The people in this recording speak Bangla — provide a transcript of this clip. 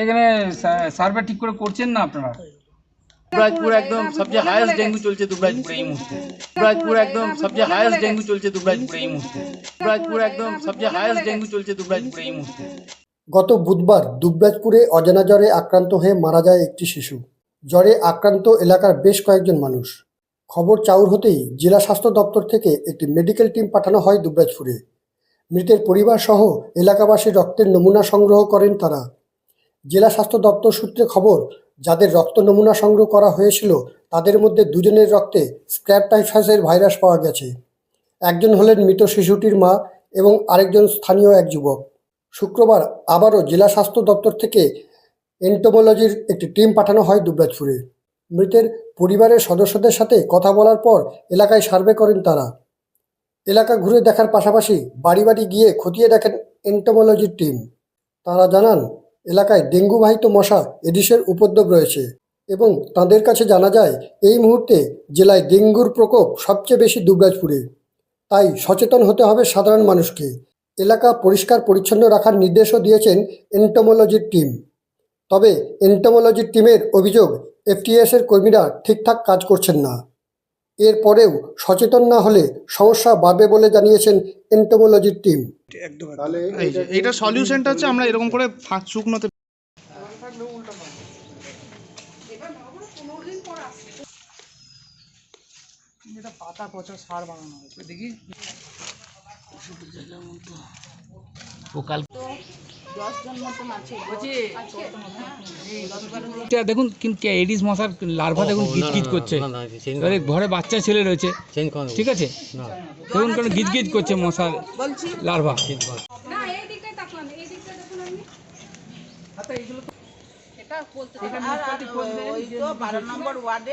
এখানে সার্ভে ঠিক করে করছেন না আপনারা? দুবরাজপুর একদম সবচেয়ে হায়েস্ট ডেঙ্গু চলছে দুবরাজপুরে এই মুহূর্তে। দুবরাজপুর একদম সবচেয়ে ডেঙ্গু চলছে দুবরাজপুরে এই মুহূর্তে। দুবরাজপুর একদম সবচেয়ে হায়েস্ট ডেঙ্গু চলছে দুবরাজপুরে এই মুহূর্তে। গত বুধবার দুবরাজপুরে অজানা জ্বরে আক্রান্ত হয়ে মারা যায় একটি শিশু। জ্বরে আক্রান্ত এলাকার বেশ কয়েকজন মানুষ। খবর চাউর হতেই জেলা স্বাস্থ্য দপ্তর থেকে একটি মেডিকেল টিম পাঠানো হয় দুবরাজপুরে। মৃতের পরিবার সহ এলাকাবাসীর রক্তের নমুনা সংগ্রহ করেন তারা। জেলা স্বাস্থ্য দপ্তর সূত্রে খবর, যাদের রক্ত নমুনা সংগ্রহ করা হয়েছিল, তাদের মধ্যে দুজনের রক্তে স্ক্র্যাপ টাইফাসের ভাইরাস পাওয়া গেছে। একজন হলেন মৃত শিশুটির মা এবং আরেকজন স্থানীয় এক যুবক। শুক্রবার আবারও জেলা স্বাস্থ্য দপ্তর থেকে এন্টোমোলজির একটি টিম পাঠানো হয় দুবরাজপুরে। মৃতের পরিবারের সদস্যদের সাথে কথা বলার পর এলাকায় সার্ভে করেন তারা। এলাকা ঘুরে দেখার পাশাপাশি বাড়ি বাড়ি গিয়ে খতিয়ে দেখেন এন্টোমোলজির টিম তারা জানান, এলাকায় ডেঙ্গুবাহিত মশা এডিসের উপদ্রব রয়েছে এবং তাদের কাছে জানা যায়, এই মুহূর্তে জেলায় ডেঙ্গুর প্রকোপ সবচেয়ে বেশি দুবরাজপুরে। তাই সচেতন হতে হবে সাধারণ মানুষকে। এলাকা পরিষ্কার পরিচ্ছন্ন রাখার নির্দেশও দিয়েছেন এন্টোমোলজির টিম তবে এন্টোমোলজির টিমের অভিযোগ এফটিএসের কর্মীরা ঠিকঠাক কাজ করছেন না। এরপরেও সচেতন না হলে সমস্যা বাড়বে বলে জানিয়েছেন এন্টোমোলজির টিম এইটা সলিউশনটা হচ্ছে আমরা এরকম করে ফাঁক শুকনোতে এটা পাতা পচা সার বানানো হয়েছে। দেখি। এটা দেখুন কিন্তু এডিস মশার লার্ভা দেখুন গিজগিজ করছে। এবারে ঘরে বাচ্চা ছেলে রয়েছে। ঠিক আছে? দেখুন কেন গিজগিজ করছে মশার লার্ভা। না এই দিকটায় তাকান এই দিকটা দেখুন আপনি। আচ্ছা এটা বলতে আর আর ওই তো বারো নম্বর ওয়ার্ডে